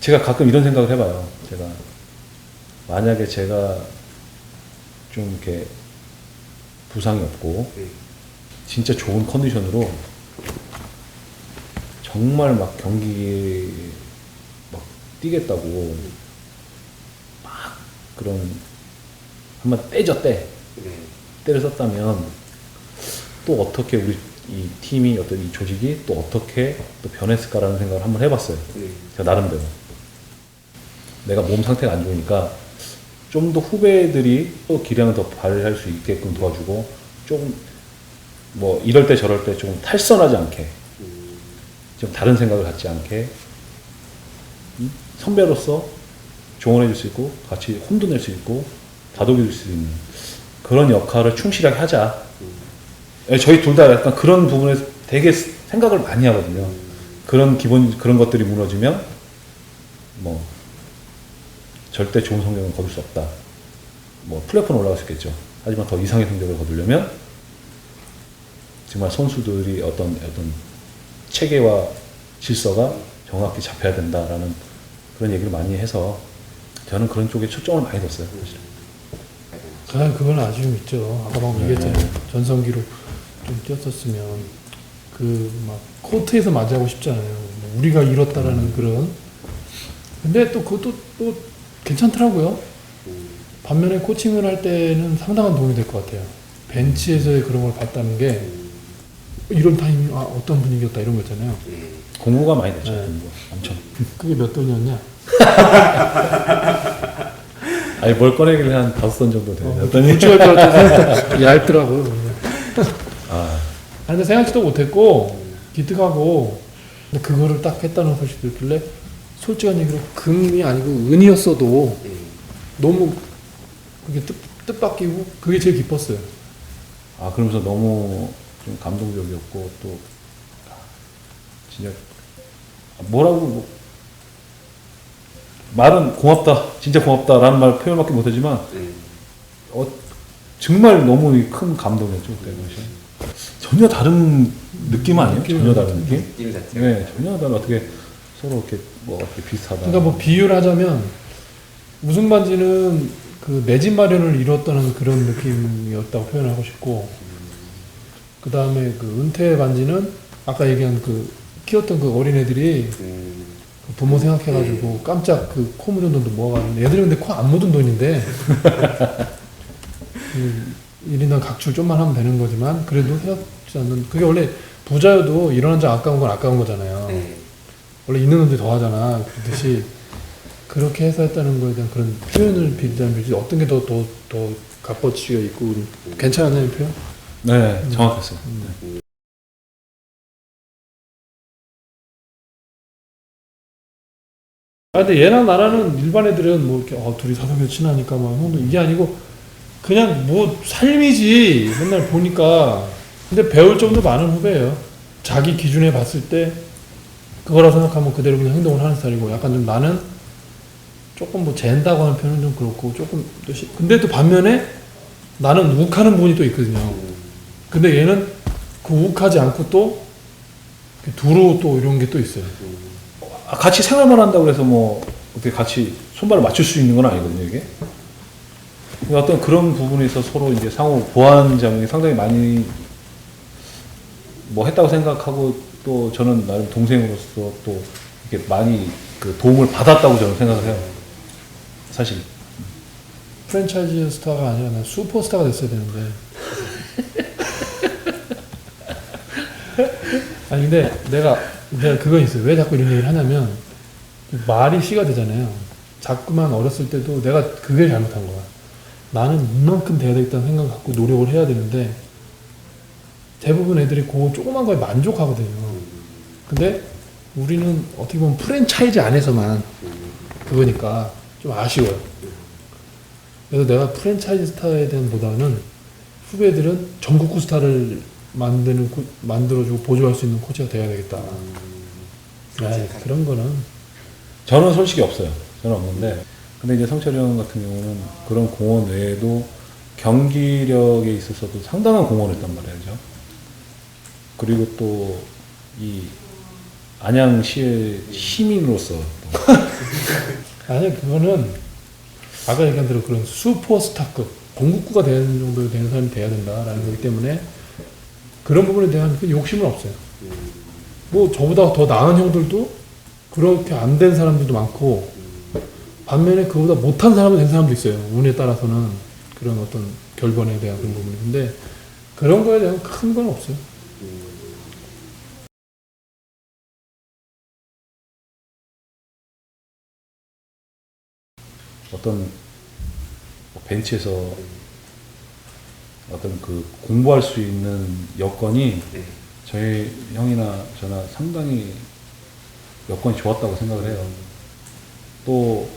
제가 가끔 이런 생각을 해봐요. 제가 만약에 제가 좀 이렇게 부상이 없고 네. 진짜 좋은 컨디션으로 정말 막 경기 막 뛰겠다고 막 그런 한번 때죠 때 네. 때를 썼다면 또 어떻게 우리 이 팀이 어떤 이 조직이 또 어떻게 또 변했을까라는 생각을 한번 해봤어요. 네. 제가 나름대로 내가 몸 상태가 안 좋으니까 좀 더 후배들이 또 기량을 더 발휘할 수 있게끔 도와주고 조금 뭐 이럴 때 저럴 때 좀 탈선하지 않게 음, 좀 다른 생각을 갖지 않게 음? 선배로서 조언해 줄 수 있고 같이 혼도 낼 수 있고 다독여 줄 수 있는 그런 역할을 충실하게 하자. 음, 예, 저희 둘 다 약간 그런 부분에서 되게 생각을 많이 하거든요. 그런 기본 그런 것들이 무너지면 뭐 절대 좋은 성적은 거둘 수 없다. 뭐 플랫폼 올라갈 수 있겠죠. 하지만 더 이상의 성적을 거두려면 정말 선수들이 어떤 어떤 체계와 질서가 정확히 잡혀야 된다라는 그런 얘기를 많이 해서 저는 그런 쪽에 초점을 많이 뒀어요. 사실은. 아, 그건 아쉬움 있죠. 아까 막 네. 얘기했잖아요. 전성기로 좀 뛰었었으면 그 막 코트에서 맞이하고 싶잖아요. 뭐 우리가 이뤘다라는 그런. 근데 또 그것도 또 괜찮더라고요. 음, 반면에 코칭을 할 때는 상당한 도움이 될 것 같아요. 벤치에서의 그런 걸 봤다는 게 음, 이런 타이밍, 아, 어떤 분위기였다 이런 거 있잖아요. 네. 공부가 많이 됐죠. 네. 공부. 엄청. 그게 몇 돈이었냐? 아니 뭘 꺼내길래 한 다섯 선 정도 돼요. 어, 줄 알았더니 얇더라고요. 아 아, 근데 생각지도 못했고 기특하고 근데 그거를 딱 했다는 소식 듣길래 솔직한 얘기로 금이 아니고 은이었어도 네. 너무 그게 뜻, 뜻밖이고 그게 제일 기뻤어요. 아 그러면서 너무 좀 감동적이었고 또 아, 진짜 뭐라고 뭐, 말은 고맙다 진짜 고맙다라는 말 표현밖에 못하지만 네. 어, 정말 너무 큰 감동이었죠 그때 당시 전혀 다른 느낌 아니에요. 전혀 다른 느낌 느낌 자체가 네 전혀 다른 어떻게 서로 이렇게 뭐 어떻게 비슷하다. 그러니까 뭐 비유를 하자면 우승 반지는 그내집 마련을 이뤘다는 그런 느낌이었다고 표현하고 싶고 그 다음에 그 은퇴 반지는 아까 얘기한 그 키웠던 그 어린애들이 음, 그 부모 생각해가지고 깜짝 그 코 묻은 돈도 모아가지고 애들이 근데 코 안 묻은 돈인데 그 1인당 각출 좀만 하면 되는 거지만 그래도 생각지 않는 그게 원래 부자여도 일어난 적 아까운 건 아까운 거잖아요. 네. 원래 있는 놈들이 더 하잖아. 그렇듯이 그렇게 해서 했다는 거에 대한 그런 표현을 빌다는 빌지. 어떤 게 더 더 더 값어치가 있고 괜찮았나요 이 표현? 네 정확했어요 아 근데 얘랑 나라는 일반 애들은 뭐 이렇게 어, 둘이 사석에서 친하니까 막 형도 이게 아니고 그냥 뭐 삶이지. 맨날 보니까. 근데 배울 점도 많은 후배예요. 자기 기준에 봤을 때 그거라 생각하면 그대로 그냥 행동을 하는 스타일이고 약간 좀 나는 조금 뭐 잰다고 하는 표현은 좀 그렇고 조금 또 시- 근데 또 반면에 나는 욱하는 부분이 또 있거든요. 음, 근데 얘는 그 욱하지 않고 또 두루 또 이런 게 또 있어요. 음, 아, 같이 생활만 한다고 해서 뭐 어떻게 같이 손발을 맞출 수 있는 건 아니거든요 이게? 어떤 그런 부분에서 서로 이제 상호 보완점이 상당히 많이 뭐 했다고 생각하고 또 저는 나름 동생으로서 또 이렇게 많이 그 도움을 받았다고 저는 생각을 해요 사실 프랜차이즈 스타가 아니라 난 슈퍼스타가 됐어야 되는데. 아니 근데 내가 내가 그건 있어요. 왜 자꾸 이런 얘기를 하냐면 말이 씨가 되잖아요. 자꾸만 어렸을 때도 내가 그게 잘못한 거야. 나는 이만큼 돼야 되겠다는 생각 갖고 노력을 해야 되는데 대부분 애들이 그 조그만 거에 만족하거든요. 근데 우리는 어떻게 보면 프랜차이즈 안에서만 그거니까 좀 아쉬워요. 그래서 내가 프랜차이즈 스타에 대한 보다는 후배들은 전국구 스타를 만드는 코- 만들어주고 보조할 수 있는 코치가 돼야 되겠다. 아, 그런 거는 저는 솔직히 없어요. 저는 없는데. 근데 이제 성철이 형 같은 경우는 그런 공헌 외에도 경기력에 있어서도 상당한 공헌을 했단 말이죠. 그리고 또이 안양시의 시민으로서 또 아니 그거는 아까 얘기한 대로 그런 슈퍼스타급 공국구가 되는 정도 되는 사람이 돼야 된다라는 거기 때문에 그런 부분에 대한 그 욕심은 없어요. 뭐 저보다 더 나은 형들도 그렇게 안 된 사람들도 많고 반면에 그보다 못한 사람은 된 사람도 있어요. 운에 따라서는 그런 어떤 결번에 대한 그런 부분이. 근데 그런 거에 대한 큰 건 없어요. 어떤 뭐 벤치에서 어떤 그 공부할 수 있는 여건이 네. 저희 형이나 저나 상당히 여건이 좋았다고 생각을 해요. 또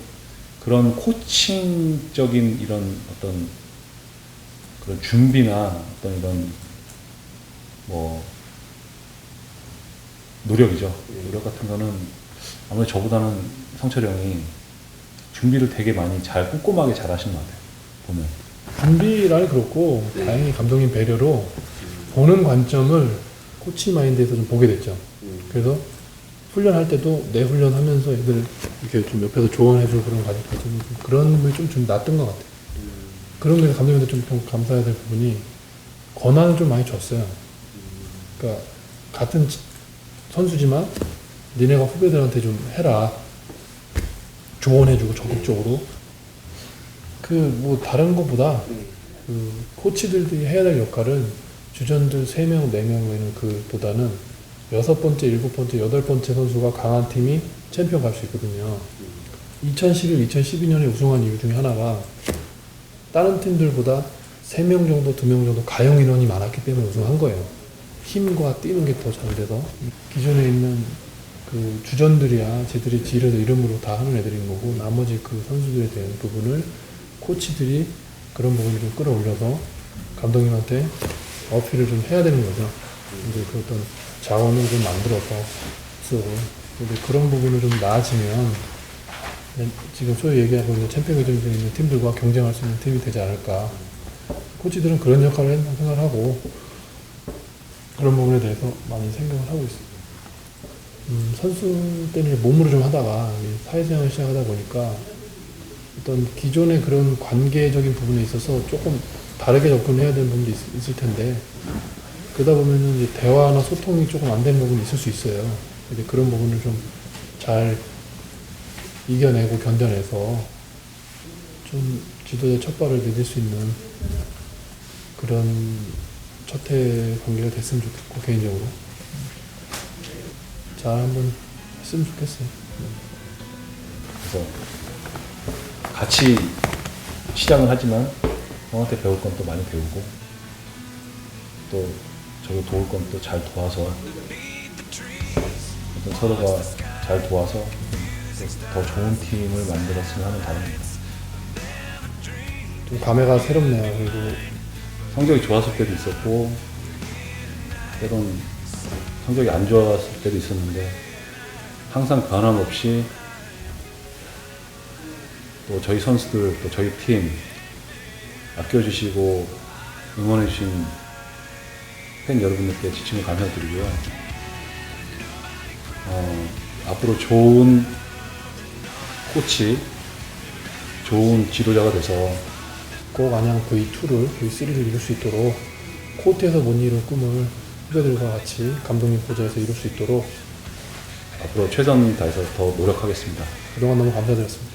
그런 코칭적인 이런 어떤 그런 준비나 어떤 이런 뭐 노력이죠. 노력 같은 거는 아무래도 저보다는 성철이 형이 준비를 되게 많이 잘 꼼꼼하게 잘 하시는 것 같아요. 보면. 준비라니 그렇고 네. 다행히 감독님 배려로 보는 관점을 코치 마인드에서 좀 보게 됐죠. 음. 그래서 훈련할 때도 내 훈련하면서 애들 이렇게 좀 옆에서 조언해주고 그런 좀 그런 부분이 좀, 좀 낫던 것 같아요. 그런 면에서 감독님한테 좀, 좀 감사해야 될 부분이 권한을 좀 많이 줬어요. 그러니까 같은 지- 선수지만 니네가 후배들한테 좀 해라. 조언해주고 적극적으로. 그 뭐 다른 것보다 음. 그 코치들이 해야 될 역할은 주전들 3명, 4명에는 그보다는 여섯 번째, 일곱 번째, 여덟 번째 선수가 강한 팀이 챔피언 갈 수 있거든요. 2011, 2012년에 우승한 이유 중에 하나가 다른 팀들보다 3명 정도, 2명 정도 가용 인원이 많았기 때문에 우승한 거예요. 힘과 뛰는 게 더 잘 돼서 기존에 있는 그 주전들이야 쟤들이 지르도 이름으로 다 하는 애들인 거고 나머지 그 선수들에 대한 부분을 코치들이 그런 부분을 좀 끌어올려서 감독님한테 어필을 좀 해야 되는 거죠. 이제 그 어떤 자원을 좀 만들어서 쓰고 근데 그런 부분을 좀 나아지면 지금 소위 얘기하고 있는 챔피언 경쟁에 있는 팀들과 경쟁할 수 있는 팀이 되지 않을까. 코치들은 그런 역할을 한다고 생각을 하고 그런 부분에 대해서 많이 생각을 하고 있습니다. 음, 선수 때는 몸으로 좀 하다가 이 사회생활을 시작하다 보니까 어떤 기존의 그런 관계적인 부분에 있어서 조금 다르게 접근해야 되는 부분도 있, 을 텐데 그러다 보면은 이제 대화나 소통이 조금 안 되는 부분이 있을 수 있어요. 이제 그런 부분을 좀 잘 이겨내고 견뎌내서 좀 지도자 첫 발을 내딜 수 있는 그런 첫해 관계가 됐으면 좋겠고 개인적으로 잘 한번 했으면 좋겠어요. 그래서 같이 시작을 하지만 형한테 배울 건 또 많이 배우고 또 저도 도울 건 또 잘 도와서 어떤 서로가 잘 도와서 더 좋은 팀을 만들었으면 하는 바람입니다. 좀 감회가 새롭네요. 그리고 성적이 좋았을 때도 있었고 때론 성적이 안 좋았을 때도 있었는데 항상 변함없이 또 저희 선수들 또 저희 팀 아껴주시고 응원해주신 팬 여러분들께 지침을 감사드리고요. 어, 앞으로 좋은 코치, 좋은 지도자가 돼서 꼭 안양 V2를 V3를 이룰 수 있도록 코트에서 못 이룬 꿈을 후배들과 같이 감독님 보좌에서 이룰 수 있도록 앞으로 최선 다해서 더 노력하겠습니다. 그동안 너무 감사드렸습니다.